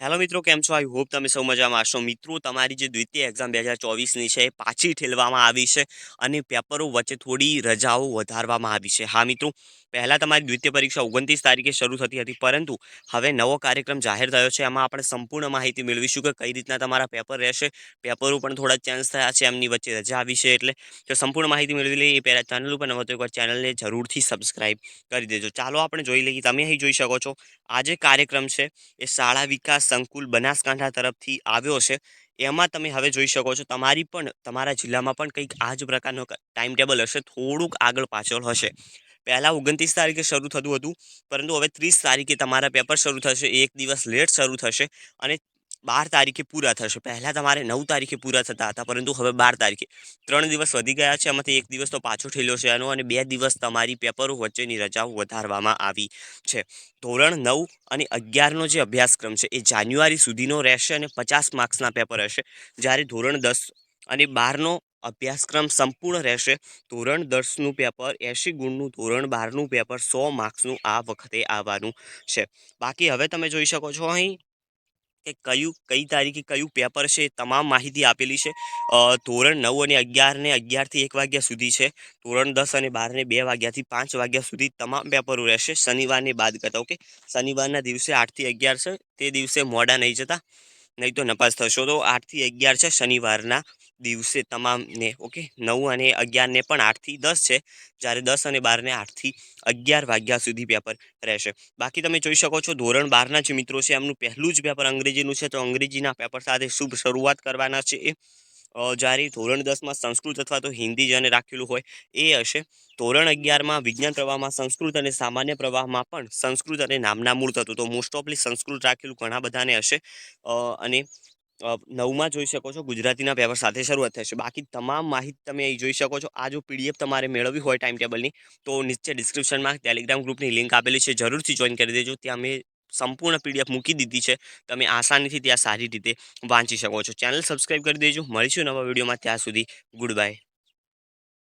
Hello મિત્રો, કેમ છો? આઈ હોપ તમે સૌ મજામાં હશો. મિત્રો, તમારી જે દ્વિતીય એક્ઝામ બે હજાર ચોવીસની છે, એ પાછી ઠેલવામાં આવી છે અને પેપરો વચ્ચે થોડી રજાઓ વધારવામાં આવી છે. હા મિત્રો, પહેલાં તમારી દ્વિતીય પરીક્ષા ઓગણત્રીસ તારીખે શરૂ થતી હતી, પરંતુ હવે નવો કાર્યક્રમ જાહેર થયો છે. એમાં આપણે સંપૂર્ણ માહિતી મેળવીશું કે કઈ રીતના તમારા પેપર રહેશે. પેપરો પણ થોડા ચેન્જ થયા છે, એમની વચ્ચે રજા આવી છે એટલે તો સંપૂર્ણ માહિતી મેળવી લઈએ, એ પહેલાં ચેનલ ઉપર નવો તો એકવાર ચેનલને જરૂરથી સબસ્ક્રાઇબ કરી દેજો. ચાલો આપણે જોઈ લઈએ. તમે અહીં જોઈ શકો છો, આ જે કાર્યક્રમ છે, એ શાળા વિકાસ સંકુલ બનાસકાંઠા તરફથી આવ્યો છે. એમાં તમે હવે જોઈ શકો છો, તમારી પણ, તમારા જિલ્લામાં પણ કંઈક આ જ પ્રકારનો ટાઈમ ટેબલ હશે, થોડુંક આગળ પાછળ હશે. પહેલાં ઓગણત્રીસ તારીખે શરૂ થતું હતું, પરંતુ હવે ત્રીસ તારીખે તમારા પેપર શરૂ થશે, એક દિવસ લેટ શરૂ થશે અને બાર તારીખે પૂરા થશે. પહેલાં તમારે નવ તારીખે પૂરા થતા હતા, પરંતુ હવે બાર તારીખે. ત્રણ દિવસ વધી ગયા છે એમાંથી એક દિવસ તો પાછો ઠેલ્યો છે એનો અને બે દિવસ તમારી પેપરો વચ્ચેની રજાઓ વધારવામાં આવી છે. ધોરણ નવ અને અગિયારનો જે અભ્યાસક્રમ છે, એ જાન્યુઆરી સુધીનો રહેશે અને પચાસ માર્ક્સના પેપર હશે. જ્યારે ધોરણ દસ અને બારનો અભ્યાસક્રમ સંપૂર્ણ રહેશે, ધોરણ દસનું પેપર, એંશી ગુણનું ધોરણ બારનું પેપર, સો માર્ક્સનું આ વખતે આવવાનું છે. બાકી હવે તમે જોઈ શકો છો અહીં કે કયું, કઈ તારીખે કયું પેપર છે તમામ માહિતી આપેલી છે. ધોરણ નવ અને અગિયારને અગિયારથી એક વાગ્યા સુધી છે. ધોરણ દસ અને બારને બે વાગ્યાથી પાંચ વાગ્યા સુધી તમામ પેપરો રહેશે. શનિવારને બાદ કરતા ઓકે શનિવારના દિવસે આઠથી અગિયાર છે. તે દિવસે મોડા નહીં જતા, નહીં તો નપાસ થશો. તો આઠથી અગિયાર છે શનિવારના. દિવસે તમામને, ઓકે, નવ અને અગિયારને પણ આઠથી દસ છે. જ્યારે દસ અને બારને આઠથી અગિયાર વાગ્યા સુધી પેપર રહેશે. બાકી તમે જોઈ શકો છો, ધોરણ બારના જે મિત્રો છે. એમનું પહેલું જ પેપર અંગ્રેજીનું છે. તો અંગ્રેજીના પેપર સાથે શુભ શરૂઆત કરવાના છે એ. જ્યારે ધોરણ દસમાં સંસ્કૃત અથવા તો હિન્દી જેને રાખેલું હોય એ હશે. ધોરણ અગિયારમાં વિજ્ઞાન પ્રવાહમાં સંસ્કૃત અને સામાન્ય પ્રવાહમાં પણ સંસ્કૃત અને નામના મૂળ થતું તો મોસ્ટ ઓફલી સંસ્કૃત રાખેલું ઘણા બધાને હશે. અને નવમાં જોઈ શકો છો ગુજરાતીના પેપર સાથે શરૂઆત થશે બાકી તમામ માહિતી તમે અહીં જોઈ શકો છો. આ જો પીડીએફ તમારે મેળવવી હોય ટાઈમ ટેબલની તો નીચે ડિસ્ક્રિપ્શનમાં ટેલિગ્રામ ગ્રુપની લિંક આપેલી છે. જરૂરથી જોઈન કરી દેજો. ત્યાં મેં સંપૂર્ણ પીડીએફ મૂકી દીધી છે. તમે આસાનીથી ત્યાં સારી રીતે વાંચી શકો છો. ચેનલ સબસ્ક્રાઈબ કરી દેજો. મળીશું નવા વિડીયોમાં. ત્યાં સુધી ગુડ બાય.